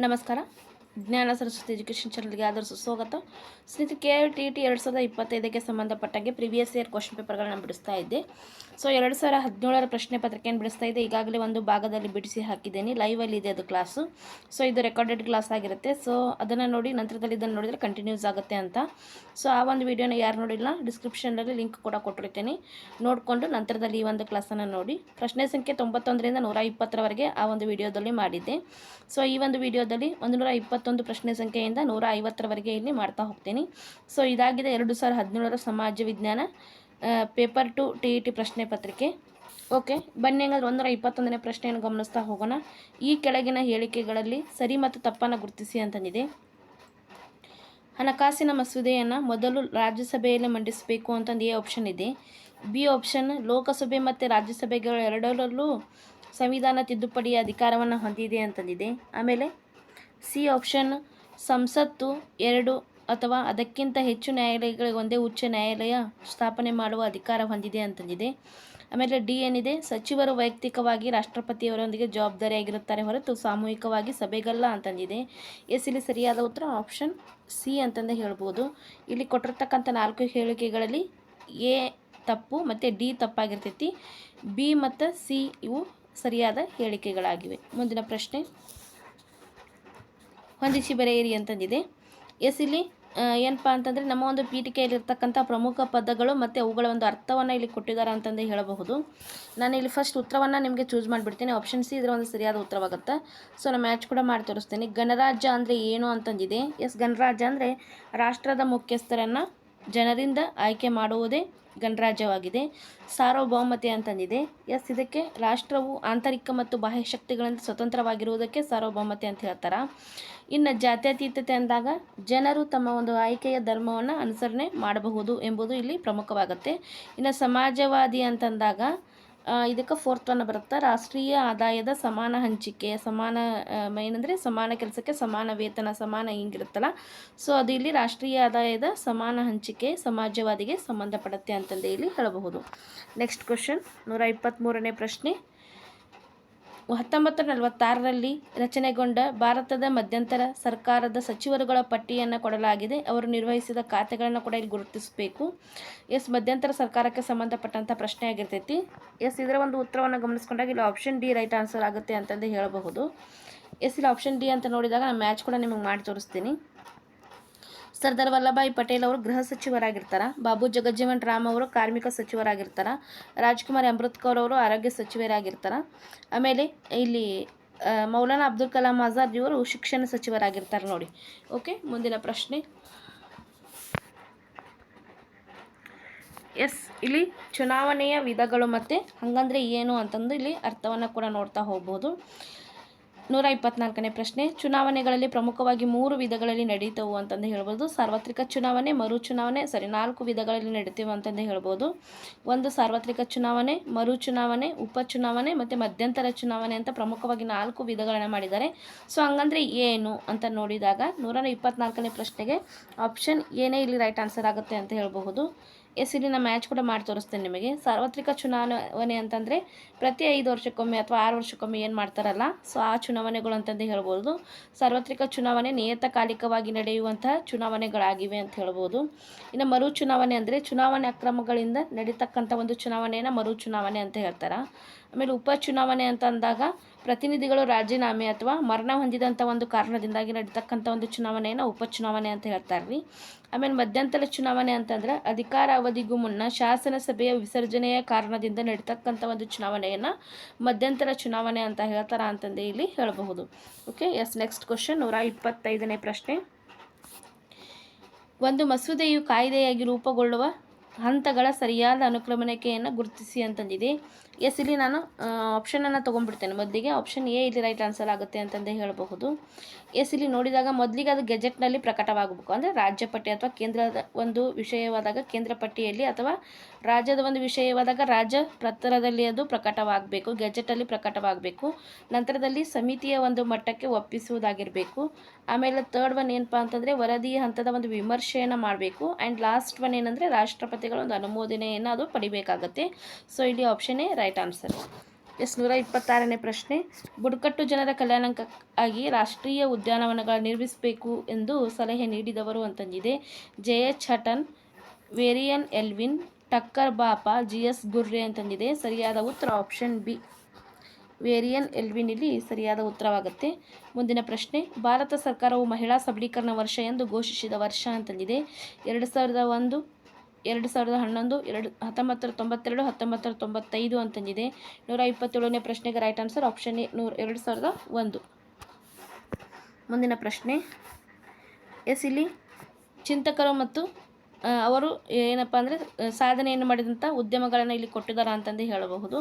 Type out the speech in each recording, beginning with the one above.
ನಮಸ್ಕಾರ. ಜ್ಞಾನ ಸರಸ್ವತಿ ಎಜುಕೇಷನ್ ಚಾನಲ್ಗೆ ಆದರೂ ಸುಸ್ವಾಗತ ಸ್ನೇಹಿತರೆ ಕೆ ಟಿ ಟಿ ಎರಡು ಸಾವಿರದ ಇಪ್ಪತ್ತೈದಕ್ಕೆ ಸಂಬಂಧಪಟ್ಟಂಗೆ ಪ್ರಿವಿಯಸ್ ಇಯರ್ ಕ್ವಶನ್ ಪೇಪರ್ಗಳನ್ನು ಬಿಡಿಸ್ತಾ ಇದ್ದೆ. ಸೊ ಎರಡು ಸಾವಿರ ಹದಿನೇಳರ ಪ್ರಶ್ನೆ ಪತ್ರಿಕೆಯನ್ನು ಬಿಡಿಸ್ತಾ ಇದ್ದೆ. ಈಗಾಗಲೇ ಒಂದು ಭಾಗದಲ್ಲಿ ಬಿಡಿಸಿ ಹಾಕಿದ್ದೀನಿ. ಲೈವಲ್ಲಿ ಇದೆ ಅದು ಕ್ಲಾಸು ಸೊ ಇದು ರೆಕಾರ್ಡೆಡ್ ಕ್ಲಾಸ್ ಆಗಿರುತ್ತೆ. ಸೊ ಅದನ್ನು ನೋಡಿ, ನಂತರದಲ್ಲಿ ಇದನ್ನು ನೋಡಿದರೆ ಕಂಟಿನ್ಯೂಸ್ ಆಗುತ್ತೆ ಅಂತ. ಸೊ ಆ ಒಂದು ವಿಡಿಯೋನ ಯಾರು ನೋಡಿಲ್ಲ ಡಿಸ್ಕ್ರಿಪ್ಷನಲ್ಲಿ ಲಿಂಕ್ ಕೂಡ ಕೊಟ್ಟಿರ್ತೀನಿ. ನೋಡಿಕೊಂಡು ನಂತರದಲ್ಲಿ ಈ ಒಂದು ಕ್ಲಾಸನ್ನು ನೋಡಿ. ಪ್ರಶ್ನೆ ಸಂಖ್ಯೆ ತೊಂಬತ್ತೊಂದರಿಂದ ನೂರ ಇಪ್ಪತ್ತರವರೆಗೆ ಆ ಒಂದು ವಿಡಿಯೋದಲ್ಲಿ ಮಾಡಿದ್ದೆ. ಸೊ ಈ ಒಂದು ವಿಡಿಯೋದಲ್ಲಿ ಒಂದು ನೂರ ಇಪ್ಪತ್ತೊಂದು ಪ್ರಶ್ನೆ ಸಂಖ್ಯೆಯಿಂದ ನೂರ ಐವತ್ತರವರೆಗೆ ಇಲ್ಲಿ ಮಾಡ್ತಾ ಹೋಗ್ತೀನಿ. ಸೊ ಇದಾಗಿದೆ ಎರಡು ಸಾವಿರದ ಹದಿನೇಳರ ಸಮಾಜ ವಿಜ್ಞಾನ paper two T E T ಪ್ರಶ್ನೆ ಪತ್ರಿಕೆ. ಓಕೆ ಬನ್ನಿ ಹಂಗಾದ್ರೆ ಒಂದೂರ ಇಪ್ಪತ್ತೊಂದನೇ ಪ್ರಶ್ನೆಯನ್ನು ಗಮನಿಸ್ತಾ ಹೋಗೋಣ. ಈ ಕೆಳಗಿನ ಹೇಳಿಕೆಗಳಲ್ಲಿ ಸರಿ ಮತ್ತು ತಪ್ಪನ್ನು ಗುರುತಿಸಿ ಅಂತಂದಿದೆ. ಹಣಕಾಸಿನ ಮಸೂದೆಯನ್ನು ಮೊದಲು ರಾಜ್ಯಸಭೆಯಲ್ಲಿ ಮಂಡಿಸಬೇಕು ಅಂತಂದು ಎ ಆಪ್ಷನ್ ಇದೆ. ಬಿ ಆಪ್ಷನ್ ಲೋಕಸಭೆ ಮತ್ತು ರಾಜ್ಯಸಭೆಗಳ ಎರಡರಲ್ಲೂ ಸಂವಿಧಾನ ತಿದ್ದುಪಡಿಯ ಅಧಿಕಾರವನ್ನು ಹೊಂದಿದೆ ಅಂತಂದಿದೆ. ಆಮೇಲೆ ಸಿ ಆಪ್ಷನ್ ಸಂಸತ್ತು ಎರಡು ಅಥವಾ ಅದಕ್ಕಿಂತ ಹೆಚ್ಚು ನ್ಯಾಯಾಲಯಗಳಿಗೆ ಒಂದೇ ಉಚ್ಚ ನ್ಯಾಯಾಲಯ ಸ್ಥಾಪನೆ ಮಾಡುವ ಅಧಿಕಾರ ಹೊಂದಿದೆ ಅಂತಂದಿದೆ. ಆಮೇಲೆ ಡಿ ಏನಿದೆ? ಸಚಿವರು ವೈಯಕ್ತಿಕವಾಗಿ ರಾಷ್ಟ್ರಪತಿಯವರೊಂದಿಗೆ ಜವಾಬ್ದಾರಿಯಾಗಿರುತ್ತಾರೆ ಹೊರತು ಸಾಮೂಹಿಕವಾಗಿ ಸಭೆಗಲ್ಲ ಅಂತಂದಿದೆ. ಎಸ್, ಇಲ್ಲಿ ಸರಿಯಾದ ಉತ್ತರ ಆಪ್ಷನ್ ಸಿ ಅಂತಂದು ಹೇಳ್ಬೋದು. ಇಲ್ಲಿ ಕೊಟ್ಟಿರ್ತಕ್ಕಂಥ ನಾಲ್ಕು ಹೇಳಿಕೆಗಳಲ್ಲಿ ಎ ತಪ್ಪು ಮತ್ತು ಡಿ ತಪ್ಪಾಗಿರ್ತೈತಿ. ಬಿ ಮತ್ತು ಸಿ ಇವು ಸರಿಯಾದ ಹೇಳಿಕೆಗಳಾಗಿವೆ. ಮುಂದಿನ ಪ್ರಶ್ನೆ. ಹೊಂದಿಸಿ ಬರೆಯಿರಿ ಅಂತಂದಿದೆ. ಎಸ್, ಇಲ್ಲಿ ಏನಪ್ಪ ಅಂತಂದರೆ ನಮ್ಮ ಒಂದು ಪೀಠಿಕೆಯಲ್ಲಿರ್ತಕ್ಕಂಥ ಪ್ರಮುಖ ಪದಗಳು ಮತ್ತು ಅವುಗಳ ಒಂದು ಅರ್ಥವನ್ನು ಇಲ್ಲಿ ಕೊಟ್ಟಿದ್ದಾರೆ ಅಂತಂದು ಹೇಳಬಹುದು. ನಾನು ಇಲ್ಲಿ ಫಸ್ಟ್ ಉತ್ತರವನ್ನು ನಿಮಗೆ ಚೂಸ್ ಮಾಡಿಬಿಡ್ತೀನಿ. ಆಪ್ಷನ್ ಸಿ ಇದರ ಒಂದು ಸರಿಯಾದ ಉತ್ತರವಾಗುತ್ತೆ. ಸೊ ನಾನು ಮ್ಯಾಚ್ ಕೂಡ ಮಾಡಿ ತೋರಿಸ್ತೀನಿ. ಗಣರಾಜ್ಯ ಅಂದರೆ ಏನು ಅಂತಂದಿದೆ. ಎಸ್, ಗಣರಾಜ್ಯ ಅಂದರೆ ರಾಷ್ಟ್ರದ ಮುಖ್ಯಸ್ಥರನ್ನು ಜನರಿಂದ ಆಯ್ಕೆ ಮಾಡುವುದೇ ಗಣರಾಜ್ಯವಾಗಿದೆ. ಸಾರ್ವಭೌಮತೆ ಅಂತಂದಿದೆ. ಎಸ್, ಇದಕ್ಕೆ ರಾಷ್ಟ್ರವು ಆಂತರಿಕ ಮತ್ತು ಬಾಹ್ಯ ಶಕ್ತಿಗಳಿಂದ ಸ್ವತಂತ್ರವಾಗಿರುವುದಕ್ಕೆ ಸಾರ್ವಭೌಮತೆ ಅಂತ ಹೇಳ್ತಾರೆ. ಇನ್ನು ಜಾತ್ಯತೀತತೆ ಅಂದಾಗ ಜನರು ತಮ್ಮ ಒಂದು ಆಯ್ಕೆಯ ಧರ್ಮವನ್ನು ಅನುಸರಣೆ ಮಾಡಬಹುದು ಎಂಬುದು ಇಲ್ಲಿ ಪ್ರಮುಖವಾಗುತ್ತೆ. ಇನ್ನು ಸಮಾಜವಾದಿ ಅಂತಂದಾಗ ಇದಕ್ಕೆ ಫೋರ್ತ್ ಒನ್ ಬರುತ್ತೆ. ರಾಷ್ಟ್ರೀಯ ಆದಾಯದ ಸಮಾನ ಹಂಚಿಕೆ, ಸಮಾನ ಏನಂದರೆ ಸಮಾನ ಕೆಲಸಕ್ಕೆ ಸಮಾನ ವೇತನ, ಸಮಾನ ಹಿಂಗಿರುತ್ತಲ್ಲ. ಸೊ ಅದು ಇಲ್ಲಿ ರಾಷ್ಟ್ರೀಯ ಆದಾಯದ ಸಮಾನ ಹಂಚಿಕೆ, ಸಮಾಜವಾದಿಗೆ ಸಂಬಂಧಪಡುತ್ತೆ ಅಂತಂದು ಇಲ್ಲಿ ಹೇಳಬಹುದು. ನೆಕ್ಸ್ಟ್ ಕ್ವಶನ್ ನೂರ ಇಪ್ಪತ್ತ್ಮೂರನೇ ಪ್ರಶ್ನೆ. ಹತ್ತೊಂಬತ್ತು ನಲವತ್ತಾರರಲ್ಲಿ ರಚನೆಗೊಂಡ ಭಾರತದ ಮಧ್ಯಂತರ ಸರ್ಕಾರದ ಸಚಿವರುಗಳ ಪಟ್ಟಿಯನ್ನು ಕೊಡಲಾಗಿದೆ. ಅವರು ನಿರ್ವಹಿಸಿದ ಖಾತೆಗಳನ್ನು ಕೂಡ ಇಲ್ಲಿ ಗುರುತಿಸಬೇಕು. ಎಸ್, ಮಧ್ಯಂತರ ಸರ್ಕಾರಕ್ಕೆ ಸಂಬಂಧಪಟ್ಟಂಥ ಪ್ರಶ್ನೆ ಆಗಿರ್ತೈತಿ. ಎಸ್, ಇದರ ಒಂದು ಉತ್ತರವನ್ನು ಗಮನಿಸ್ಕೊಂಡಾಗ ಇಲ್ಲಿ ಆಪ್ಷನ್ ಡಿ ರೈಟ್ ಆನ್ಸರ್ ಆಗುತ್ತೆ ಅಂತಂದು ಹೇಳಬಹುದು. ಎಸ್, ಇಲ್ಲಿ ಆಪ್ಷನ್ ಡಿ ಅಂತ ನೋಡಿದಾಗ ನಾನು ಮ್ಯಾಚ್ ಕೂಡ ನಿಮಗೆ ಮಾಡಿ ತೋರಿಸ್ತೀನಿ. ಸರ್ದಾರ್ ವಲ್ಲಭಾಯಿ ಪಟೇಲ್ ಅವರು ಗೃಹ ಸಚಿವರಾಗಿರ್ತಾರೆ, ಬಾಬು ಜಗಜ್ಜೀವನ್ ರಾಮ್ ಅವರು ಕಾರ್ಮಿಕ ಸಚಿವರಾಗಿರ್ತಾರೆ, ರಾಜ್ಕುಮಾರ್ ಅಮೃತ್ ಕೌರ್ ಅವರು ಆರೋಗ್ಯ ಸಚಿವರಾಗಿರ್ತಾರೆ. ಆಮೇಲೆ ಇಲ್ಲಿ ಮೌಲಾನಾ ಅಬ್ದುಲ್ ಕಲಾಂ ಆಜಾದ್ ಇವರು ಶಿಕ್ಷಣ ಸಚಿವರಾಗಿರ್ತಾರೆ ನೋಡಿ. ಓಕೆ ಮುಂದಿನ ಪ್ರಶ್ನೆ. ಎಸ್ ಇಲ್ಲಿ ಚುನಾವಣೆಯ ವಿಧಗಳು ಮತ್ತು ಹಾಗಂದ್ರೆ ಏನು ಅಂತಂದು ಇಲ್ಲಿ ಅರ್ಥವನ್ನು ಕೂಡ ನೋಡ್ತಾ ಹೋಗ್ಬೋದು. ನೂರ ಇಪ್ಪತ್ನಾಲ್ಕನೇ ಪ್ರಶ್ನೆ, ಚುನಾವಣೆಗಳಲ್ಲಿ ಪ್ರಮುಖವಾಗಿ ಮೂರು ವಿಧಗಳಲ್ಲಿ ನಡೀತವು ಅಂತಂದು ಹೇಳ್ಬೋದು. ಸಾರ್ವತ್ರಿಕ ಚುನಾವಣೆ, ಮರು ಚುನಾವಣೆ, ಸರಿ, ನಾಲ್ಕು ವಿಧಗಳಲ್ಲಿ ನಡೀತೀವಿ ಅಂತಂದು ಹೇಳ್ಬೋದು. ಒಂದು ಸಾರ್ವತ್ರಿಕ ಚುನಾವಣೆ, ಮರು ಚುನಾವಣೆ ಉಪಚುನಾವಣೆ ಮತ್ತು ಮಧ್ಯಂತರ ಚುನಾವಣೆ ಅಂತ ಪ್ರಮುಖವಾಗಿ ನಾಲ್ಕು ವಿಧಗಳನ್ನು ಮಾಡಿದ್ದಾರೆ. ಸೊ, ಹಂಗಂದ್ರೆ ಏನು ಅಂತ ನೋಡಿದಾಗ ನೂರ ಇಪ್ಪತ್ನಾಲ್ಕನೇ ಪ್ರಶ್ನೆಗೆ ಆಪ್ಷನ್ ಏನೇ ಇಲ್ಲಿ ರೈಟ್ ಆನ್ಸರ್ ಆಗುತ್ತೆ ಅಂತ ಹೇಳಬಹುದು. ಎಸ್ ಇಲ್ಲಿ ಮ್ಯಾಚ್ ಕೂಡ ಮಾಡಿ ತೋರಿಸ್ತೇನೆ ನಿಮಗೆ. ಸಾರ್ವತ್ರಿಕ ಚುನಾವಣೆ ಅಂತಂದರೆ ಪ್ರತಿ ಐದು ವರ್ಷಕ್ಕೊಮ್ಮೆ ಅಥವಾ ಆರು ವರ್ಷಕ್ಕೊಮ್ಮೆ ಏನು ಮಾಡ್ತಾರಲ್ಲ, ಸೊ ಆ ಚುನಾವಣೆಗಳು ಅಂತಂದು ಹೇಳ್ಬೋದು. ಸಾರ್ವತ್ರಿಕ ಚುನಾವಣೆ ನಿಯತಕಾಲಿಕವಾಗಿ ನಡೆಯುವಂತಹ ಚುನಾವಣೆಗಳಾಗಿವೆ ಅಂತ ಹೇಳ್ಬೋದು. ಇನ್ನು ಮರು ಚುನಾವಣೆ ಅಂದರೆ ಚುನಾವಣೆ ಅಕ್ರಮಗಳಿಂದ ನಡೀತಕ್ಕಂಥ ಒಂದು ಚುನಾವಣೆಯನ್ನು ಮರು ಚುನಾವಣೆ ಅಂತ ಹೇಳ್ತಾರೆ. ಆಮೇಲೆ ಉಪಚುನಾವಣೆ ಅಂತ ಅಂದಾಗ ಪ್ರತಿನಿಧಿಗಳು ರಾಜೀನಾಮೆ ಅಥವಾ ಮರಣ ಹೊಂದಿದಂಥ ಒಂದು ಕಾರಣದಿಂದಾಗಿ ನಡೀತಕ್ಕಂಥ ಒಂದು ಚುನಾವಣೆಯನ್ನು ಉಪಚುನಾವಣೆ ಅಂತ ಹೇಳ್ತಾರೆ ರೀ ಆಮೇಲೆ ಮಧ್ಯಂತರ ಚುನಾವಣೆ ಅಂತಂದ್ರೆ ಅಧಿಕಾರ ಅವಧಿಗೂ ಮುನ್ನ ಶಾಸನ ಸಭೆಯ ವಿಸರ್ಜನೆಯ ಕಾರಣದಿಂದ ನಡೀತಕ್ಕಂಥ ಒಂದು ಚುನಾವಣೆಯನ್ನು ಮಧ್ಯಂತರ ಚುನಾವಣೆ ಅಂತ ಹೇಳ್ತಾರ ಅಂತಂದು ಇಲ್ಲಿ ಹೇಳಬಹುದು. ಓಕೆ ಎಸ್ ನೆಕ್ಸ್ಟ್ ಕ್ವಶನ್ ನೂರ ಇಪ್ಪತ್ತೈದನೇ ಪ್ರಶ್ನೆ. ಒಂದು ಮಸೂದೆಯು ಕಾಯ್ದೆಯಾಗಿ ರೂಪುಗೊಳ್ಳುವ ಹಂತಗಳ ಸರಿಯಾದ ಅನುಕ್ರಮಣಿಕೆಯನ್ನು ಗುರುತಿಸಿ ಅಂತಂದಿದೆ. ಎಸ್, ಇಲ್ಲಿ ನಾನು ಆಪ್ಷನನ್ನು ತೊಗೊಂಡ್ಬಿಡ್ತೇನೆ. ಮೊದಲಿಗೆ ಆಪ್ಷನ್ ಎ ಇಲ್ಲಿ ರೈಟ್ ಆನ್ಸರ್ ಆಗುತ್ತೆ ಅಂತಂದೇ ಹೇಳಬಹುದು. ಎಸ್, ಇಲ್ಲಿ ನೋಡಿದಾಗ ಮೊದಲಿಗೆ ಅದು ಗೆಜೆಟ್ನಲ್ಲಿ ಪ್ರಕಟವಾಗಬೇಕು. ಅಂದರೆ ರಾಜ್ಯ ಪಟ್ಟಿ ಅಥವಾ ಕೇಂದ್ರದ ಒಂದು ವಿಷಯವಾದಾಗ ಕೇಂದ್ರ ಪಟ್ಟಿಯಲ್ಲಿ ಅಥವಾ ರಾಜ್ಯದ ಒಂದು ವಿಷಯವಾದಾಗ ರಾಜ್ಯ ಪತ್ರದಲ್ಲಿ ಅದು ಪ್ರಕಟವಾಗಬೇಕು ಗೆಜೆಟಲ್ಲಿ ಪ್ರಕಟವಾಗಬೇಕು. ನಂತರದಲ್ಲಿ ಸಮಿತಿಯ ಒಂದು ಮಟ್ಟಕ್ಕೆ ಒಪ್ಪಿಸುವುದಾಗಿರಬೇಕು. ಆಮೇಲೆ ತರ್ಡ್ ಒನ್ ಏನಪ್ಪ ಅಂತಂದರೆ ವರದಿಯ ಹಂತದ ಒಂದು ವಿಮರ್ಶೆಯನ್ನು ಮಾಡಬೇಕು. ಆ್ಯಂಡ್ ಲಾಸ್ಟ್ ಒನ್ ಏನಂದರೆ ರಾಷ್ಟ್ರಪತಿಗಳ ಒಂದು ಅನುಮೋದನೆಯನ್ನು ಅದು ಪಡಿಬೇಕಾಗತ್ತೆ. ಸೊ ಇಲ್ಲಿ option A right answer yes, ನೂರ ಇಪ್ಪತ್ತಾರನೇ ಪ್ರಶ್ನೆ. ಬುಡಕಟ್ಟು ಜನರ ಕಲ್ಯಾಣಕ್ಕಾಗಿ ರಾಷ್ಟ್ರೀಯ ಉದ್ಯಾನವನಗಳ ನಿರ್ಮಿಸಬೇಕು ಎಂದು ಸಲಹೆ ನೀಡಿದವರು ಅಂತಂದಿದೆ. J H Hutton Verrier Elwin, Thakkar Bapa, G S Ghurye ಅಂತಂದಿದೆ. ಸರಿಯಾದ ಉತ್ತರ ಆಪ್ಷನ್ ಬಿ. ವೇರಿಯನ್ ಎಲ್ವಿನ್ ಇಲ್ಲಿ ಸರಿಯಾದ ಉತ್ತರವಾಗುತ್ತೆ. ಮುಂದಿನ ಪ್ರಶ್ನೆ. ಭಾರತ ಸರ್ಕಾರವು ಮಹಿಳಾ ಸಬಲೀಕರಣ ವರ್ಷ ಎಂದು ಘೋಷಿಸಿದ ವರ್ಷ ಅಂತಂದಿದೆ. ಎರಡು ಸಾವಿರದ ಒಂದು ಎರಡು ಸಾವಿರದ ಹನ್ನೊಂದು, ಎರಡು, ಹತ್ತೊಂಬತ್ತರ ತೊಂಬತ್ತೆರಡು, ಹತ್ತೊಂಬತ್ತರ ತೊಂಬತ್ತೈದು ಅಂತಂದಿದೆ. ನೂರ ಇಪ್ಪತ್ತೇಳನೇ ಪ್ರಶ್ನೆಗೆ ರೈಟ್ ಆನ್ಸರ್ ಆಪ್ಷನ್ ಎ, ನೂರ, ಎರಡು ಸಾವಿರದ ಒಂದು. ಮುಂದಿನ ಪ್ರಶ್ನೆ. ಎಸ್, ಇಲ್ಲಿ ಚಿಂತಕರು ಮತ್ತು ಅವರು ಏನಪ್ಪ ಅಂದರೆ ಸಾಧನೆಯನ್ನು ಮಾಡಿದಂಥ ಉದ್ಯಮಗಳನ್ನು ಇಲ್ಲಿ ಕೊಟ್ಟಿದ್ದಾರೆ ಅಂತಂದು ಹೇಳಬಹುದು.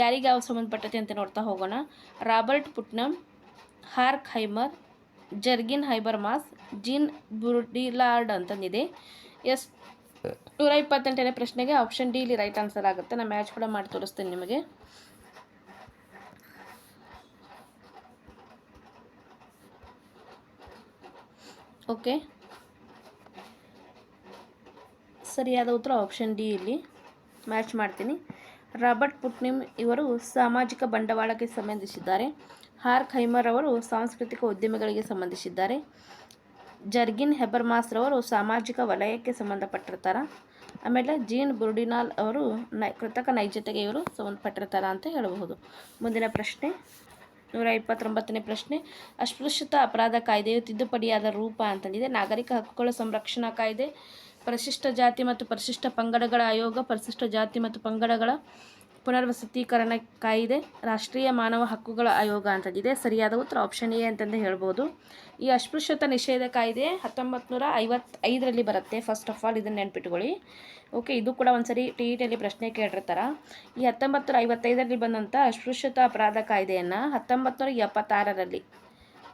ಯಾರಿಗೆ ಯಾವ ಸಂಬಂಧಪಟ್ಟತೆ ಅಂತ ನೋಡ್ತಾ ಹೋಗೋಣ. Robert Putnam, Horkheimer, Jurgen Habermas Jean Baudrillard ಅಂತಂದಿದೆ. Yes ನೂರ ಇಪ್ಪತ್ತೆಂಟನೇ ಪ್ರಶ್ನೆಗೆ ಆಪ್ಷನ್ ಡಿ ಇಲ್ಲಿ ರೈಟ್ ಆನ್ಸರ್ ಆಗುತ್ತೆ. ನಾನು ಮ್ಯಾಚ್ ಕೂಡ ಮಾಡಿ ತೋರಿಸ್ತೇನೆ ನಿಮಗೆ. ಓಕೆ ಸರಿಯಾದ ಉತ್ತರ ಆಪ್ಷನ್ ಡಿ ಇಲ್ಲಿ. ಮ್ಯಾಚ್ ಮಾಡ್ತೀನಿ. ರಾಬರ್ಟ್ ಪುಟ್ನಿಮ್ ಇವರು ಸಾಮಾಜಿಕ ಬಂಡವಾಳಕ್ಕೆ ಸಂಬಂಧಿಸಿದ್ದಾರೆ. ಹಾರ್ಕ್ ಹೈಮರ್ ಅವರು ಸಾಂಸ್ಕೃತಿಕ ಉದ್ಯಮಗಳಿಗೆ ಸಂಬಂಧಿಸಿದ್ದಾರೆ. ಜರ್ಗಿನ್ ಹೆಬರ್ಮಾಸ್ ರವರು ಸಾಮಾಜಿಕ ವಲಯಕ್ಕೆ ಸಂಬಂಧಪಟ್ಟಿರ್ತಾರೆ. ಆಮೇಲೆ ಜೀನ್ ಬುರ್ಡಿನಾಲ್ ಅವರು ನೈ, ಕೃತಕ ನೈಜತೆಗೆ ಇವರು ಸಂಬಂಧಪಟ್ಟಿರ್ತಾರೆ ಅಂತ ಹೇಳಬಹುದು. ಮುಂದಿನ ಪ್ರಶ್ನೆ, ನೂರ ಇಪ್ಪತ್ತೊಂಬತ್ತನೇ ಪ್ರಶ್ನೆ, ಅಸ್ಪೃಶ್ಯತ ಅಪರಾಧ ಕಾಯ್ದೆಯು ತಿದ್ದುಪಡಿಯಾದ ರೂಪ ಅಂತಂದಿದೆ. ನಾಗರಿಕ ಹಕ್ಕುಗಳ ಸಂರಕ್ಷಣಾ ಕಾಯ್ದೆ, ಪರಿಶಿಷ್ಟ ಜಾತಿ ಮತ್ತು ಪರಿಶಿಷ್ಟ ಪಂಗಡಗಳ ಆಯೋಗ, ಪರಿಶಿಷ್ಟ ಜಾತಿ ಮತ್ತು ಪಂಗಡಗಳ ಪುನರ್ವಸತೀಕರಣ ಕಾಯಿದೆ, ರಾಷ್ಟ್ರೀಯ ಮಾನವ ಹಕ್ಕುಗಳ ಆಯೋಗ ಅಂತಂದಿದೆ. ಸರಿಯಾದ ಉತ್ತರ ಆಪ್ಷನ್ ಎ ಅಂತಂದು ಹೇಳ್ಬೋದು. ಈ ಅಸ್ಪೃಶ್ಯತ ನಿಷೇಧ ಕಾಯ್ದೆ ಹತ್ತೊಂಬತ್ತು ನೂರ ಐವತ್ತೈದರಲ್ಲಿ ಬರುತ್ತೆ. ಫಸ್ಟ್ ಆಫ್ ಆಲ್ ಇದನ್ನು ನೆನ್ಪಿಟ್ಕೊಳ್ಳಿ. ಓಕೆ ಇದು ಕೂಡ ಒಂದ್ಸರಿ ಟಿ ಇ ಟಿಯಲ್ಲಿ ಪ್ರಶ್ನೆ ಕೇಳಿರ್ತಾರೆ. ಈ ಹತ್ತೊಂಬತ್ತು ನೂರ ಐವತ್ತೈದರಲ್ಲಿ ಬಂದಂಥ ಅಸ್ಪೃಶ್ಯತಾ ಅಪರಾಧ ಕಾಯ್ದೆಯನ್ನು ಹತ್ತೊಂಬತ್ತು ನೂರ ಎಪ್ಪತ್ತಾರರಲ್ಲಿ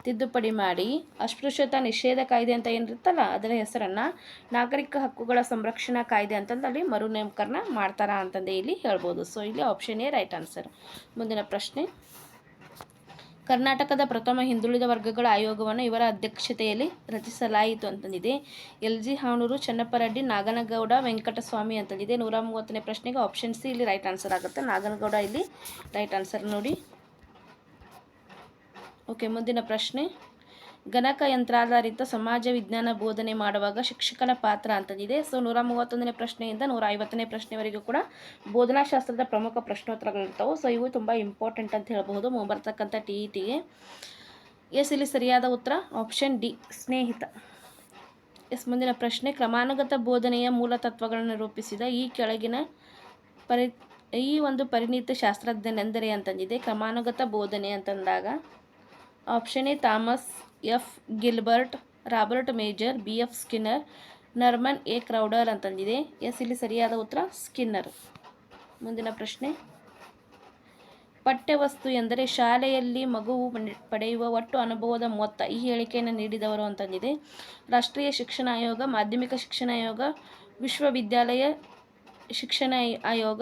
ತಿದ್ದುಪಡಿ ಮಾಡಿ ಅಸ್ಪೃಶ್ಯತಾ ನಿಷೇಧ ಕಾಯ್ದೆ ಅಂತ ಏನಿರುತ್ತಲ್ಲ, ಅದರ ಹೆಸರನ್ನು ನಾಗರಿಕ ಹಕ್ಕುಗಳ ಸಂರಕ್ಷಣಾ ಕಾಯ್ದೆ ಅಂತಂದು ಅಲ್ಲಿ ಮರುನಾಮಕರಣ ಮಾಡ್ತಾರ ಅಂತಂದು ಇಲ್ಲಿ ಹೇಳ್ಬೋದು. ಸೊ ಇಲ್ಲಿ ಆಪ್ಷನ್ ಎ ರೈಟ್ ಆನ್ಸರ್ ಮುಂದಿನ ಪ್ರಶ್ನೆ. ಕರ್ನಾಟಕದ ಪ್ರಥಮ ಹಿಂದುಳಿದ ವರ್ಗಗಳ ಆಯೋಗವನ್ನು ಇವರ ಅಧ್ಯಕ್ಷತೆಯಲ್ಲಿ ರಚಿಸಲಾಯಿತು ಅಂತಂದಿದೆ. ಎಲ್ ಜಿ ಹಾಣೂರು ಚನ್ನಪ್ಪರೆಡ್ಡಿ, ನಾಗನಗೌಡ, ವೆಂಕಟಸ್ವಾಮಿ ಅಂತಂದಿದೆ. ನೂರ ಮೂವತ್ತನೇ ಪ್ರಶ್ನೆಗೆ ಆಪ್ಷನ್ ಸಿ ಇಲ್ಲಿ ರೈಟ್ ಆನ್ಸರ್ ಆಗುತ್ತೆ. ನಾಗನಗೌಡ ಇಲ್ಲಿ ರೈಟ್ ಆನ್ಸರ್ ನೋಡಿ. ಓಕೆ, ಮುಂದಿನ ಪ್ರಶ್ನೆ. ಗಣಕ ಯಂತ್ರಾಧಾರಿತ ಸಮಾಜ ವಿಜ್ಞಾನ ಬೋಧನೆ ಮಾಡುವಾಗ ಶಿಕ್ಷಕನ ಪಾತ್ರ ಅಂತಂದಿದೆ. ಸೊ, ನೂರ ಮೂವತ್ತೊಂದನೇ ಪ್ರಶ್ನೆಯಿಂದ ನೂರ ಐವತ್ತನೇ ಪ್ರಶ್ನೆವರೆಗೂ ಕೂಡ ಬೋಧನಾಶಾಸ್ತ್ರದ ಪ್ರಮುಖ ಪ್ರಶ್ನೋತ್ತರಗಳಿರ್ತವೆ. ಸೊ, ಇವು ತುಂಬ ಇಂಪಾರ್ಟೆಂಟ್ ಅಂತ ಹೇಳಬಹುದು. ಮುಂಬರ್ತಕ್ಕಂಥ ಟಿ ಇ ಟಿಗೆ ಎಸ್ ಇಲ್ಲಿ ಸರಿಯಾದ ಉತ್ತರ? ಆಪ್ಷನ್ ಡಿ, ಸ್ನೇಹಿತ. ಎಸ್, ಮುಂದಿನ ಪ್ರಶ್ನೆ. ಕ್ರಮಾನುಗತ ಬೋಧನೆಯ ಮೂಲ ತತ್ವಗಳನ್ನು ರೂಪಿಸಿದ ಈ ಕೆಳಗಿನ ಪರಿ, ಈ ಒಂದು ಪರಿಣಿತ ಶಾಸ್ತ್ರಜ್ಞನೆಂದರೆ ಅಂತಂದಿದೆ. ಕ್ರಮಾನುಗತ ಬೋಧನೆ ಅಂತಂದಾಗ option A, Thomas F, Gilbert, Robert Mager, B F Skinner, Norman A, Crowder ಅಂತಂದಿದೆ. Yes, ಇಲ್ಲಿ ಸರಿಯಾದ ಉತ್ತರ, ಸ್ಕಿನ್ನರ್. ಮುಂದಿನ ಪ್ರಶ್ನೆ. ಪಠ್ಯವಸ್ತು ಎಂದರೆ ಶಾಲೆಯಲ್ಲಿ ಮಗುವು ಪಡೆ- ಪಡೆಯುವ ಒಟ್ಟು ಅನುಭವದ ಮೊತ್ತ, ಈ ಹೇಳಿಕೆಯನ್ನು ನೀಡಿದವರು ಅಂತಂದಿದೆ. ರಾಷ್ಟ್ರೀಯ ಶಿಕ್ಷಣ ಆಯೋಗ, ಮಾಧ್ಯಮಿಕ ಶಿಕ್ಷಣ ಆಯೋಗ, ವಿಶ್ವವಿದ್ಯಾಲಯ ಶಿಕ್ಷಣ ಆಯ್- ಆಯೋಗ,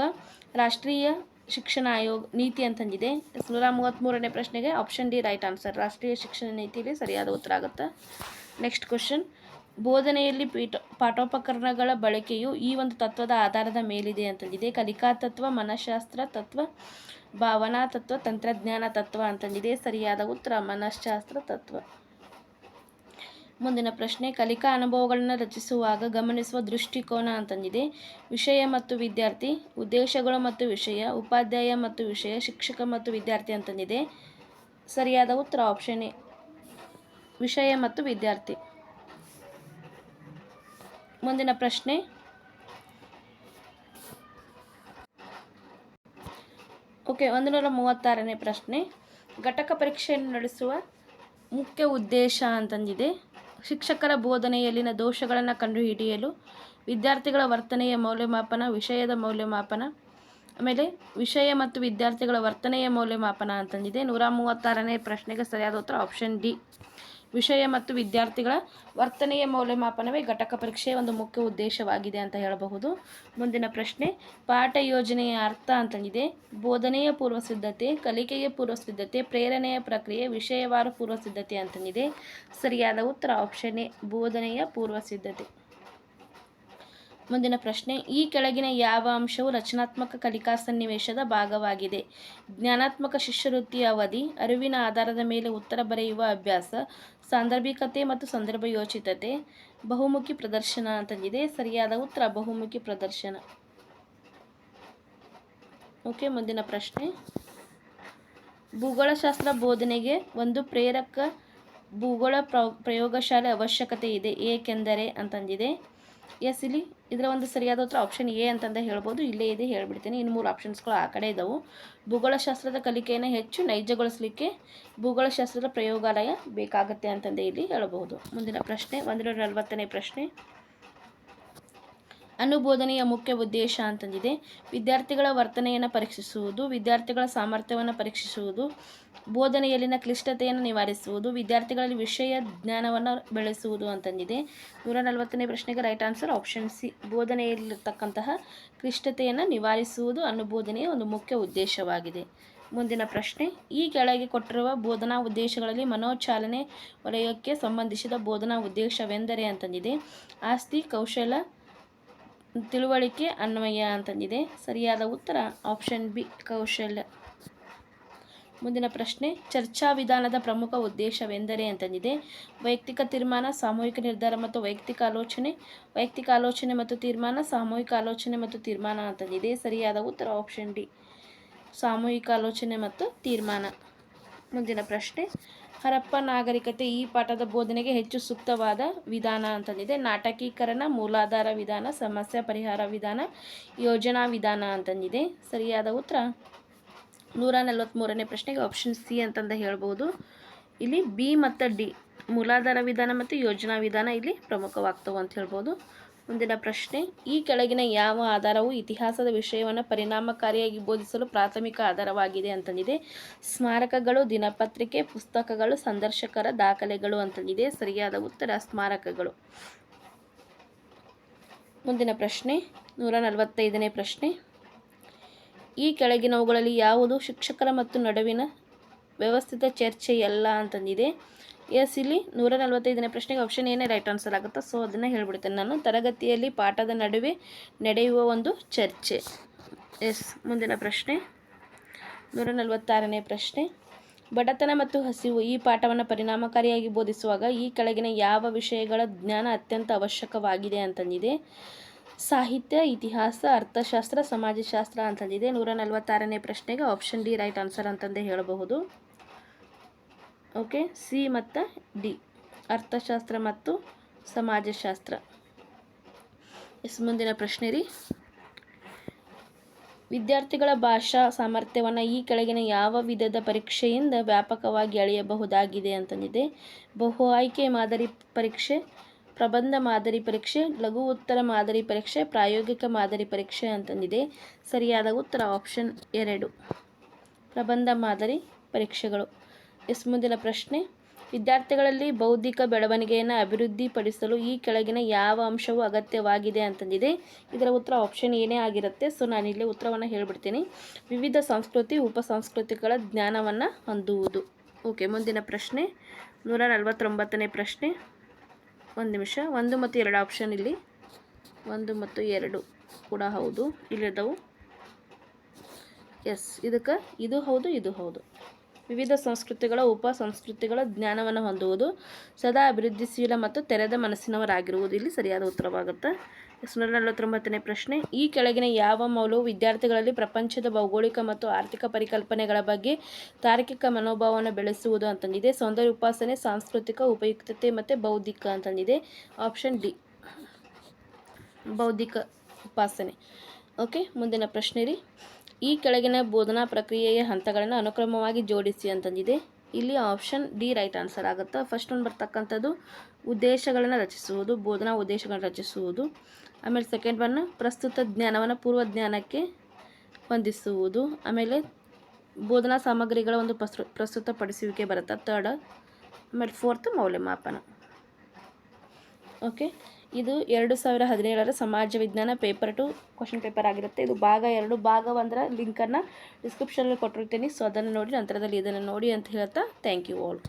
ರಾಷ್ಟ್ರೀಯ ಶಿಕ್ಷಣ ಆಯೋಗ ನೀತಿ ಅಂತಂದಿದೆ ನೂರ ಮೂವತ್ತ್ಮೂರನೇ ಪ್ರಶ್ನೆಗೆ ಆಪ್ಷನ್ ಡಿ ರೈಟ್ ಆನ್ಸರ್ ರಾಷ್ಟ್ರೀಯ ಶಿಕ್ಷಣ ನೀತಿಯಲ್ಲಿ ಸರಿಯಾದ ಉತ್ತರ ಆಗುತ್ತೆ? ನೆಕ್ಸ್ಟ್ ಕ್ವಶನ್ ಬೋಧನೆಯಲ್ಲಿ ಪೀಠ, ಪಾಠೋಪಕರಣಗಳ ಬಳಕೆಯು ಈ ಒಂದು ತತ್ವದ ಆಧಾರದ ಮೇಲಿದೆ ಅಂತಂದಿದೆ ಕಲಿಕಾ ತತ್ವ, ಮನಃಶಾಸ್ತ್ರ ತತ್ವ, ಭಾವನಾ ತತ್ವ, ತಂತ್ರಜ್ಞಾನ ತತ್ವ ಅಂತಂದಿದೆ ಸರಿಯಾದ ಉತ್ತರ ಮನಃಶಾಸ್ತ್ರ ತತ್ವ. ಮುಂದಿನ ಪ್ರಶ್ನೆ, ಕಲಿಕಾ ಅನುಭವಗಳನ್ನು ರಚಿಸುವಾಗ ಗಮನಿಸುವ ದೃಷ್ಟಿಕೋನ ಅಂತಂದಿದೆ. ವಿಷಯ ಮತ್ತು ವಿದ್ಯಾರ್ಥಿ, ಉದ್ದೇಶಗಳು ಮತ್ತು ವಿಷಯ, ಉಪಾಧ್ಯಾಯ ಮತ್ತು ವಿಷಯ, ಶಿಕ್ಷಕ ಮತ್ತು ವಿದ್ಯಾರ್ಥಿ ಅಂತಂದಿದೆ. ಸರಿಯಾದ ಉತ್ತರ ಆಪ್ಷನ್ ಎ. ವಿಷಯ ಮತ್ತು ವಿದ್ಯಾರ್ಥಿ. ಮುಂದಿನ ಪ್ರಶ್ನೆ. ಓಕೆ ಒಂದು ನೂರ ಮೂವತ್ತಾರನೇ ಪ್ರಶ್ನೆ. ಘಟಕ ಪರೀಕ್ಷೆಯನ್ನು ನಡೆಸುವ ಮುಖ್ಯ ಉದ್ದೇಶ ಅಂತಂದಿದೆ. ಶಿಕ್ಷಕರ ಬೋಧನೆಯಲ್ಲಿನ ದೋಷಗಳನ್ನು ಕಂಡುಹಿಡಿಯಲು ವಿದ್ಯಾರ್ಥಿಗಳ ವರ್ತನೆಯ ಮೌಲ್ಯಮಾಪನ, ವಿಷಯದ ಮೌಲ್ಯಮಾಪನ, ಆಮೇಲೆ ವಿಷಯ ಮತ್ತು ವಿದ್ಯಾರ್ಥಿಗಳ ವರ್ತನೆಯ ಮೌಲ್ಯಮಾಪನ ಅಂತಂದಿದೆ ನೂರ ಮೂವತ್ತಾರನೇ ಪ್ರಶ್ನೆಗೆ ಸರಿಯಾದ ಉತ್ತರ ಆಪ್ಷನ್ ಡಿ. ವಿಷಯ ಮತ್ತು ವಿದ್ಯಾರ್ಥಿಗಳ ವರ್ತನೆಯ ಮೌಲ್ಯಮಾಪನವೇ ಘಟಕ ಪರೀಕ್ಷೆಯ ಒಂದು ಮುಖ್ಯ ಉದ್ದೇಶವಾಗಿದೆ ಅಂತ ಹೇಳಬಹುದು. ಮುಂದಿನ ಪ್ರಶ್ನೆ, ಪಾಠ ಯೋಜನೆಯ ಅರ್ಥ ಅಂತಂದಿದೆ ಬೋಧನೆಯ ಪೂರ್ವ ಸಿದ್ಧತೆ ಕಲಿಕೆಯ ಪೂರ್ವ ಸಿದ್ಧತೆ ಪ್ರೇರಣೆಯ ಪ್ರಕ್ರಿಯೆ, ವಿಷಯವಾರು ಪೂರ್ವ ಸಿದ್ಧತೆ ಅಂತಂದಿದೆ ಸರಿಯಾದ ಉತ್ತರ, ಆಪ್ಷನ್ ಎ, ಬೋಧನೆಯ ಪೂರ್ವ ಸಿದ್ಧತೆ ಮುಂದಿನ ಪ್ರಶ್ನೆ, ಈ ಕೆಳಗಿನ ಯಾವ ಅಂಶವು ರಚನಾತ್ಮಕ ಕಲಿಕಾ ಸನ್ನಿವೇಶದ ಭಾಗವಾಗಿದೆ? ಜ್ಞಾನಾತ್ಮಕ ಶಿಷ್ಯವೃತ್ತಿಯ ಅವಧಿ, ಅರಿವಿನ ಆಧಾರದ ಮೇಲೆ ಉತ್ತರ ಬರೆಯುವ ಅಭ್ಯಾಸ, ಸಾಂದರ್ಭಿಕತೆ ಮತ್ತು ಸಂದರ್ಭ ಯೋಚಿತತೆ, ಬಹುಮುಖಿ ಪ್ರದರ್ಶನ ಅಂತಂದಿದೆ ಸರಿಯಾದ ಉತ್ತರ, ಬಹುಮುಖಿ ಪ್ರದರ್ಶನ. ಓಕೆ, ಮುಂದಿನ ಪ್ರಶ್ನೆ. ಭೂಗೋಳಶಾಸ್ತ್ರ ಬೋಧನೆಗೆ ಒಂದು ಪ್ರೇರಕ ಭೂಗೋಳ ಪ್ರಯೋಗಶಾಲೆ ಅವಶ್ಯಕತೆ ಇದೆ. ಏಕೆಂದರೆ, ಅಂತಂದಿದೆ ಎಸ್ ಇಲ್ಲಿ ಇದರ ಒಂದು ಸರಿಯಾದ ಉತ್ತರ ಆಪ್ಷನ್ ಎ ಅಂತಂದ ಹೇಳ್ಬೋದು. ಇಲ್ಲೇ ಇದೆ, ಹೇಳ್ಬಿಡ್ತೀನಿ. ಇನ್ನು ಮೂರು ಆಪ್ಷನ್ಸ್ಗಳು ಆ ಕಡೆ ಇದ್ದಾವೆ ಭೂಗೋಳಶಾಸ್ತ್ರದ ಕಲಿಕೆಯನ್ನು ಹೆಚ್ಚು ನೈಜಗೊಳಿಸಲಿಕ್ಕೆ ಭೂಗೋಳಶಾಸ್ತ್ರದ ಪ್ರಯೋಗಾಲಯ ಬೇಕಾಗತ್ತೆ ಅಂತಂದೇ ಇಲ್ಲಿ ಹೇಳಬಹುದು ಮುಂದಿನ ಪ್ರಶ್ನೆ ಒಂದರ ನಲವತ್ತನೇ ಪ್ರಶ್ನೆ. ಅನುಬೋಧನೆಯ ಮುಖ್ಯ ಉದ್ದೇಶ ಅಂತಂದಿದೆ. ವಿದ್ಯಾರ್ಥಿಗಳ ವರ್ತನೆಯನ್ನು ಪರೀಕ್ಷಿಸುವುದು, ವಿದ್ಯಾರ್ಥಿಗಳ ಸಾಮರ್ಥ್ಯವನ್ನು ಪರೀಕ್ಷಿಸುವುದು, ಬೋಧನೆಯಲ್ಲಿನ ಕ್ಲಿಷ್ಟತೆಯನ್ನು ನಿವಾರಿಸುವುದು, ವಿದ್ಯಾರ್ಥಿಗಳಲ್ಲಿ ವಿಷಯ ಜ್ಞಾನವನ್ನು ಬೆಳೆಸುವುದು ಅಂತಂದಿದೆ. ನೂರ ನಲವತ್ತನೇ ಪ್ರಶ್ನೆಗೆ ರೈಟ್ ಆನ್ಸರ್ ಆಪ್ಷನ್ ಸಿ ಬೋಧನೆಯಲ್ಲಿರ್ತಕ್ಕಂತಹ ಕ್ಲಿಷ್ಟತೆಯನ್ನು ನಿವಾರಿಸುವುದು ಅನುಬೋಧನೆಯ ಒಂದು ಮುಖ್ಯ ಉದ್ದೇಶವಾಗಿದೆ. ಮುಂದಿನ ಪ್ರಶ್ನೆ, ಈ ಕೆಳಗೆ ಕೊಟ್ಟಿರುವ ಬೋಧನಾ ಉದ್ದೇಶಗಳಲ್ಲಿ ಮನೋಚಾಲನೆ ವಲಯಕ್ಕೆ ಸಂಬಂಧಿಸಿದ ಬೋಧನಾ ಉದ್ದೇಶವೆಂದರೆ ಅಂತಂದಿದೆ. ಆಸ್ತಿ, ಕೌಶಲ ತಿಳುವಳಿಕೆ ಅನ್ವಯ ಅಂತಂದಿದೆ. ಸರಿಯಾದ ಉತ್ತರ ಆಪ್ಷನ್ ಬಿ, ಕೌಶಲ್ಯ. ಮುಂದಿನ ಪ್ರಶ್ನೆ, ಚರ್ಚಾ ವಿಧಾನದ ಪ್ರಮುಖ ಉದ್ದೇಶವೆಂದರೆ ಅಂತಂದಿದೆ. ವೈಯಕ್ತಿಕ ತೀರ್ಮಾನ, ಸಾಮೂಹಿಕ ನಿರ್ಧಾರ ಮತ್ತು ವೈಯಕ್ತಿಕ ಆಲೋಚನೆ. ವೈಯಕ್ತಿಕ ಆಲೋಚನೆ ಮತ್ತು ತೀರ್ಮಾನ, ಸಾಮೂಹಿಕ ಆಲೋಚನೆ ಮತ್ತು ತೀರ್ಮಾನ ಅಂತಂದಿದೆ. ಸರಿಯಾದ ಉತ್ತರ ಆಪ್ಷನ್ ಡಿ, ಸಾಮೂಹಿಕ ಆಲೋಚನೆ ಮತ್ತು ತೀರ್ಮಾನ. ಮುಂದಿನ ಪ್ರಶ್ನೆ ಹರಪ್ಪ ನಾಗರಿಕತೆ ಈ ಪಾಠದ ಬೋಧನೆಗೆ ಹೆಚ್ಚು ಸೂಕ್ತವಾದ ವಿಧಾನ ಅಂತಂದಿದೆ. ನಾಟಕೀಕರಣ, ಮೂಲಾಧಾರ ವಿಧಾನ, ಸಮಸ್ಯೆ ಪರಿಹಾರ ವಿಧಾನ, ಯೋಜನಾ ವಿಧಾನ ಅಂತಂದಿದೆ. ಸರಿಯಾದ ಉತ್ತರ? ನೂರ ನಲವತ್ತ್ಮೂರನೇ ಪ್ರಶ್ನೆಗೆ ಆಪ್ಷನ್ ಸಿ ಅಂತಂದು ಹೇಳ್ಬೋದು. ಇಲ್ಲಿ ಬಿ ಮತ್ತು ಡಿ ಮೂಲಾಧಾರ ವಿಧಾನ ಮತ್ತು ಯೋಜನಾ ವಿಧಾನ ಇಲ್ಲಿ ಪ್ರಮುಖವಾಗ್ತವೆ ಅಂತ ಹೇಳ್ಬೋದು. ಮುಂದಿನ ಪ್ರಶ್ನೆ, ಈ ಕೆಳಗಿನ ಯಾವ ಆಧಾರವು ಇತಿಹಾಸದ ವಿಷಯವನ್ನು ಪರಿಣಾಮಕಾರಿಯಾಗಿ ಬೋಧಿಸಲು ಪ್ರಾಥಮಿಕ ಆಧಾರವಾಗಿದೆ ಅಂತಂದಿದೆ. ಸ್ಮಾರಕಗಳು, ದಿನಪತ್ರಿಕೆ, ಪುಸ್ತಕಗಳು, ಸಂದರ್ಶಕರ ದಾಖಲೆಗಳು ಅಂತಂದಿದೆ. ಸರಿಯಾದ ಉತ್ತರ, ಸ್ಮಾರಕಗಳು. ಮುಂದಿನ ಪ್ರಶ್ನೆ, ನೂರ ನಲವತ್ತೈದನೇ ಪ್ರಶ್ನೆ. ಈ ಕೆಳಗಿನವುಗಳಲ್ಲಿ ಯಾವುದು ಶಿಕ್ಷಕರ ಮತ್ತು ನಡುವಿನ ವ್ಯವಸ್ಥಿತ ಚರ್ಚೆಯಲ್ಲ ಅಂತಂದಿದೆ. ಎಸ್ ಇಲ್ಲಿ ನೂರ ನಲವತ್ತೈದನೇ ಪ್ರಶ್ನೆಗೆ ಆಪ್ಷನ್ ಏನೇ ರೈಟ್ ಆನ್ಸರ್ ಆಗುತ್ತೆ ಸೊ ಅದನ್ನು ಹೇಳ್ಬಿಡ್ತೇನೆ ನಾನು. ತರಗತಿಯಲ್ಲಿ ಪಾಠದ ನಡುವೆ ನಡೆಯುವ ಒಂದು ಚರ್ಚೆ. ಎಸ್ ಮುಂದಿನ ಪ್ರಶ್ನೆ. ನೂರ ನಲವತ್ತಾರನೇ ಪ್ರಶ್ನೆ. ಬಡತನ ಮತ್ತು ಹಸಿವು ಈ ಪಾಠವನ್ನು ಪರಿಣಾಮಕಾರಿಯಾಗಿ ಬೋಧಿಸುವಾಗ ಈ ಕೆಳಗಿನ ಯಾವ ವಿಷಯಗಳ ಜ್ಞಾನ ಅತ್ಯಂತ ಅವಶ್ಯಕವಾಗಿದೆ ಅಂತಂದಿದೆ. ಸಾಹಿತ್ಯ, ಇತಿಹಾಸ, ಅರ್ಥಶಾಸ್ತ್ರ, ಸಮಾಜಶಾಸ್ತ್ರ ಅಂತಂದಿದೆ. ನೂರ ನಲವತ್ತಾರನೇ ಪ್ರಶ್ನೆಗೆ ಆಪ್ಷನ್ ಡಿ ರೈಟ್ ಆನ್ಸರ್ ಅಂತಂದೇ ಹೇಳಬಹುದು. ಓಕೆ? ಸಿ ಮತ್ತು ಡಿ. ಅರ್ಥಶಾಸ್ತ್ರ ಮತ್ತು ಸಮಾಜಶಾಸ್ತ್ರ. ಎಸ್ ಮುಂದಿನ ಪ್ರಶ್ನೆ ರೀ. ವಿದ್ಯಾರ್ಥಿಗಳ ಭಾಷಾ ಸಾಮರ್ಥ್ಯವನ್ನು ಈ ಕೆಳಗಿನ ಯಾವ ವಿಧದ ಪರೀಕ್ಷೆಯಿಂದ ವ್ಯಾಪಕವಾಗಿ ಅಳೆಯಬಹುದಾಗಿದೆ ಅಂತಂದಿದೆ. ಬಹು ಆಯ್ಕೆ ಮಾದರಿ ಪರೀಕ್ಷೆ, ಪ್ರಬಂಧ ಮಾದರಿ ಪರೀಕ್ಷೆ, ಲಘು ಉತ್ತರ ಮಾದರಿ ಪರೀಕ್ಷೆ, ಪ್ರಾಯೋಗಿಕ ಮಾದರಿ ಪರೀಕ್ಷೆ ಅಂತಂದಿದೆ. ಸರಿಯಾದ ಉತ್ತರ ಆಪ್ಷನ್ ಎರಡು. ಪ್ರಬಂಧ ಮಾದರಿ ಪರೀಕ್ಷೆಗಳು. ಎಸ್ ಮುಂದಿನ ಪ್ರಶ್ನೆ. ವಿದ್ಯಾರ್ಥಿಗಳಲ್ಲಿ ಬೌದ್ಧಿಕ ಬೆಳವಣಿಗೆಯನ್ನು ಅಭಿವೃದ್ಧಿಪಡಿಸಲು ಈ ಕೆಳಗಿನ ಯಾವ ಅಂಶವು ಅಗತ್ಯವಾಗಿದೆ ಅಂತಂದಿದೆ. ಇದರ ಉತ್ತರ ಆಪ್ಷನ್ ಏನೇ ಆಗಿರುತ್ತೆ. ಸೊ ಇಲ್ಲಿ ಉತ್ತರವನ್ನು ಹೇಳಿಬಿಡ್ತೀನಿ. ವಿವಿಧ ಸಂಸ್ಕೃತಿ, ಉಪ ಸಂಸ್ಕೃತಿಗಳ ಜ್ಞಾನವನ್ನು ಹೊಂದುವುದು. ಓಕೆ ಮುಂದಿನ ಪ್ರಶ್ನೆ. ನೂರ ನಲವತ್ತೊಂಬತ್ತನೇ ಪ್ರಶ್ನೆ. ಒಂದು ನಿಮಿಷ. ಒಂದು ಮತ್ತು ಎರಡು ಆಪ್ಷನ್ ಇಲ್ಲಿ. ಒಂದು ಮತ್ತು ಎರಡು ಕೂಡ ಹೌದು. ಇಲ್ಲಿದ್ದವು ಎಸ್ ಇದಕ್ಕೆ ಇದು ಹೌದು ಇದು ಹೌದು. ವಿವಿಧ ಸಂಸ್ಕೃತಿಗಳ ಉಪ ಸಂಸ್ಕೃತಿಗಳ ಜ್ಞಾನವನ್ನು ಹೊಂದುವುದು ಸದಾ ಅಭಿವೃದ್ಧಿಶೀಲ ಮತ್ತು ತೆರೆದ ಮನಸ್ಸಿನವರಾಗಿರುವುದು ಇಲ್ಲಿ ಸರಿಯಾದ ಉತ್ತರವಾಗುತ್ತೆ. ಸುಮಾರು ನಲವತ್ತೊಂಬತ್ತನೇ ಪ್ರಶ್ನೆ, ಈ ಕೆಳಗಿನ ಯಾವ ಮೌಲ್ಯವು ವಿದ್ಯಾರ್ಥಿಗಳಲ್ಲಿ ಪ್ರಪಂಚದ ಭೌಗೋಳಿಕ ಮತ್ತು ಆರ್ಥಿಕ ಪರಿಕಲ್ಪನೆಗಳ ಬಗ್ಗೆ ತಾರ್ಕಿಕ ಮನೋಭಾವವನ್ನು ಬೆಳೆಸುವುದು ಅಂತಂದಿದೆ. ಸೌಂದರ್ಯ ಉಪಾಸನೆ, ಸಾಂಸ್ಕೃತಿಕ ಉಪಯುಕ್ತತೆ ಮತ್ತು ಬೌದ್ಧಿಕ ಅಂತಂದಿದೆ. ಆಪ್ಷನ್ ಡಿ, ಬೌದ್ಧಿಕ ಉಪಾಸನೆ. ಓಕೆ, ಮುಂದಿನ ಪ್ರಶ್ನೆ ರೀ. ಈ ಕೆಳಗಿನ ಬೋಧನಾ ಪ್ರಕ್ರಿಯೆಯ ಹಂತಗಳನ್ನು ಅನುಕ್ರಮವಾಗಿ ಜೋಡಿಸಿ ಅಂತಂದಿದೆ. ಇಲ್ಲಿ ಆಪ್ಷನ್ ಡಿ ರೈಟ್ ಆನ್ಸರ್ ಆಗುತ್ತೆ? ಫಸ್ಟ್ ಒಂದು ಬರ್ತಕ್ಕಂಥದ್ದು, ಉದ್ದೇಶಗಳನ್ನು ರಚಿಸುವುದು, ಬೋಧನಾ ಉದ್ದೇಶಗಳನ್ನು ರಚಿಸುವುದು. ಆಮೇಲೆ ಸೆಕೆಂಡ್ ಒನ್ ಪ್ರಸ್ತುತ ಜ್ಞಾನವನ್ನು ಪೂರ್ವ ಜ್ಞಾನಕ್ಕೆ ಹೊಂದಿಸುವುದು. ಆಮೇಲೆ ಬೋಧನಾ ಸಾಮಗ್ರಿಗಳ ಒಂದು ಪ್ರಸ್ತುತ ಪ್ರಸ್ತುತಪಡಿಸುವಿಕೆ ಬರುತ್ತೆ? ತರ್ಡ್ ಆಮೇಲೆ ಫೋರ್ತ್ ಮೌಲ್ಯಮಾಪನ. ಓಕೆ ಇದು ಎರಡು ಸಾವಿರ ಹದಿನೇಳರ ಸಮಾಜ ವಿಜ್ಞಾನ ಪೇಪರ್ ಟು ಕ್ವಶನ್ ಪೇಪರ್ ಆಗಿರುತ್ತೆ. ಇದು ಭಾಗ ಎರಡು, ಭಾಗ ಒಂದರ ಲಿಂಕನ್ನು ಡಿಸ್ಕ್ರಿಪ್ಷನಲ್ಲಿ ಕೊಟ್ಟಿರ್ತೀನಿ. ಸೊ ಅದನ್ನು ನೋಡಿ, ನಂತರದಲ್ಲಿ ಇದನ್ನು ನೋಡಿ ಅಂತ ಹೇಳ್ತಾ ಥ್ಯಾಂಕ್ ಯು ಆಲ್.